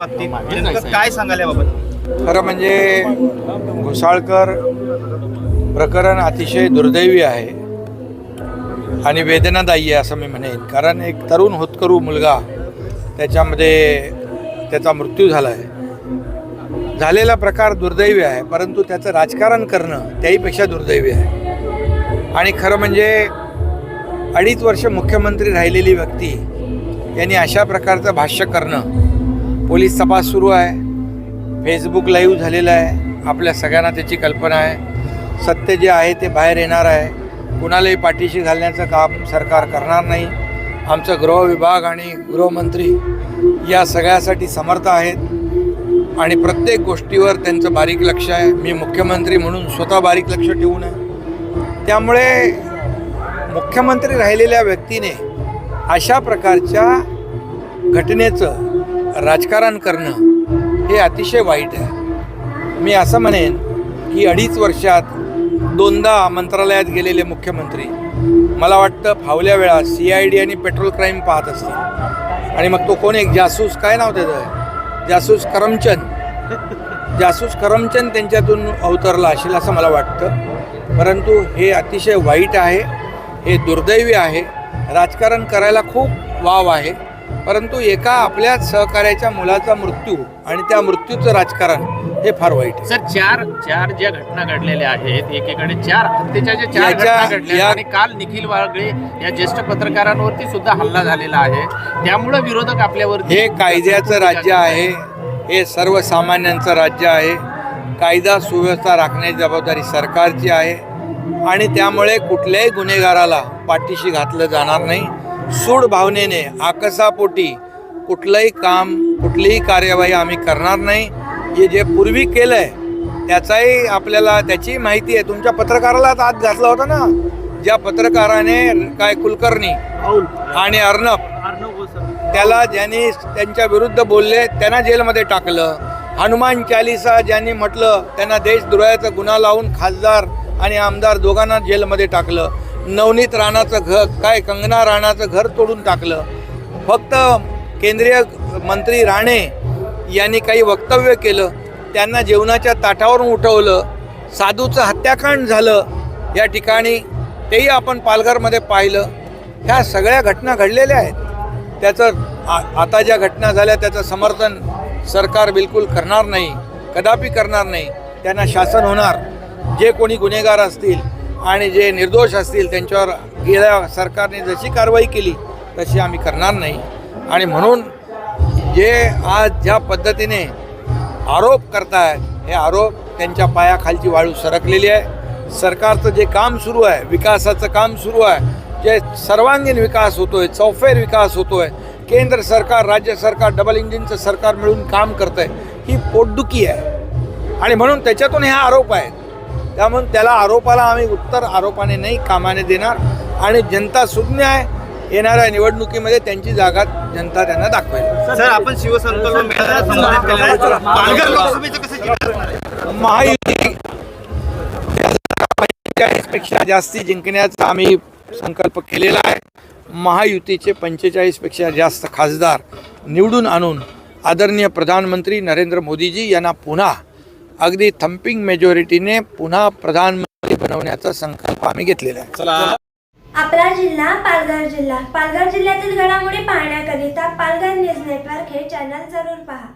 बाबतीत काय सांगाल याबाबत? खरं म्हणजे घोसाळकर प्रकरण अतिशय दुर्दैवी आहे आणि वेदनादायी आहे असं मी म्हणेन. कारण एक तरुण होतकरू मुलगा त्याच्यामध्ये त्याचा मृत्यू झाला आहे झालेला प्रकार दुर्दैवी आहे परंतु त्याचं राजकारण करणं त्याहीपेक्षा दुर्दैवी आहे. आणि खरं म्हणजे अडीच वर्ष मुख्यमंत्री राहिलेली व्यक्ती यांनी अशा प्रकारचं भाष्य करणं पोलीस तपास सुरू आहे. फेसबुक लाईव्ह झालेलं आहे. आपल्या सगळ्यांना त्याची कल्पना आहे. सत्य जे आहे ते बाहेर येणार आहे. कुणालाही पाठीशी घालण्याचं काम सरकार करणार नाही. आमचं गृह विभाग आणि गृहमंत्री या सगळ्यासाठी समर्थ आहेत. आणि प्रत्येक गोष्टीवर त्यांचं बारीक लक्ष आहे. मी मुख्यमंत्री म्हणून स्वतः बारीक लक्ष ठेवून आहे. त्यामुळे मुख्यमंत्री राहिलेल्या व्यक्तीने अशा प्रकारच्या घटनेचं राजकारण करणं हे अतिशय वाईट आहे. मी असं म्हणेन की अडीच वर्षात दोनदा मंत्रालयात गेलेले मुख्यमंत्री मला वाटतं फावल्या वेळा सी आय डी आणि पेट्रोल क्राईम पाहत असतात आणि मग तो कोण एक जासूस काय नाव त्याचं? जासूस करमचंद. जासूस करमचंद त्यांच्यातून अवतरला असेल असं मला वाटतं. परंतु हे अतिशय वाईट आहे हे दुर्दैवी आहे. राजकारण करायला खूप वाव आहे. परंतु एका आपल्या सहकार्याच्या मुलाचा मृत्यू आणि त्या मृत्यूचं राजकारण हे फार वाईट आहे. सर चार चार ज्या घटना घडलेल्या आहेत एकीकडे चार हत्येच्या ज्या चार याच्या- घटना घडल्या या- आणि काल निखिल वागळे या ज्येष्ठ पत्रकारांवरती सुद्धा हल्ला झालेला आहे. त्यामुळे विरोधक आपल्यावरती हे कायद्याचं राज्य आहे. हे सर्वसामान्यांचं राज्य आहे. कायदा सुव्यवस्था राखण्याची जबाबदारी सरकारची आहे. आणि त्यामुळे कुठल्याही गुन्हेगाराला पाठीशी घातलं जाणार नाही. सूड भावनेने आकसापोटी कुठलंही काम कुठलीही कार्यवाही आम्ही करणार नाही. हे जे पूर्वी केलं आहे त्याचाही आपल्याला त्याची माहिती आहे. तुमच्या पत्रकाराला आत घातला होता ना? ज्या पत्रकाराने काय कुलकर्णी आणि अर्णब त्याला ज्यांनी त्यांच्या विरुद्ध बोलले त्यांना जेलमध्ये टाकलं. हनुमान चालिसा ज्यांनी म्हटलं त्यांना देशद्रोहाचा गुन्हा लावून खासदार आणि आमदार दोघांना जेलमध्ये टाकलं. नवनीत राणाचं घर काय कंगना राणाचं घर तोडून टाकलं. फक्त केंद्रीय मंत्री राणे यांनी काही वक्तव्य केलं त्यांना जेवणाच्या ताटावरून उठवलं साधूचं हत्याकांड झालं या ठिकाणी तेही आपण पालघरमध्ये पाहिलं. ह्या सगळ्या घटना घडलेल्या आहेत. त्याचं आ- आता ज्या घटना झाल्या त्याचं समर्थन सरकार बिलकुल करणार नाही कदापि करणार नाही. त्यांना शासन होणार. जे कोणी गुन्हेगार असतील आणि जे निर्दोष असतील त्यांच्यावर गेल्या सरकारने जशी कारवाई केली तशी आम्ही करणार नाही. आणि म्हणून जे आज ज्या पद्धतीने आरोप करतायत हे आरोप त्यांच्या पायाखालची वाळू सरकलेली आहे. सरकारचं जे काम सुरू आहे विकासाचं काम सुरू आहे जे सर्वांगीण विकास होतोय चौफेर विकास होतोय केंद्र सरकार राज्य सरकार डबल इंजिनचं सरकार मिळून काम करतंय ही पोटदुखी आहे. आणि म्हणून त्याच्यातून हे आरोप आहेत. त्यामुळे त्याला आरोपाला आम्ही उत्तर आरोपाने नाही कामाने देणार. आणि जनता सुज्ञ आहे. येणाऱ्या निवडणुकीमध्ये त्यांची जागा जनता त्यांना दाखवेल. सर आपण शिवसंकल्प? महायुती पेक्षा जास्ती जिंकण्याचा आम्ही संकल्प केलेला आहे. महायुतीचे पंचेचाळीसपेक्षा जास्त खासदार निवडून आणून आदरणीय प्रधानमंत्री नरेंद्र मोदीजी यांना पुन्हा अगदी थम्पिंग मेजॉरिटीने पुन्हा प्रधानमंत्री बनवण्याचा संकल्प आम्ही घेतलेला आहे. आपला जिल्हा पालघर जिल्हा. पालघर जिल्ह्यातील घडामोडी पाहण्याकरिता पालघर न्यूज नेटवर्क हे चॅनल जरूर पहा.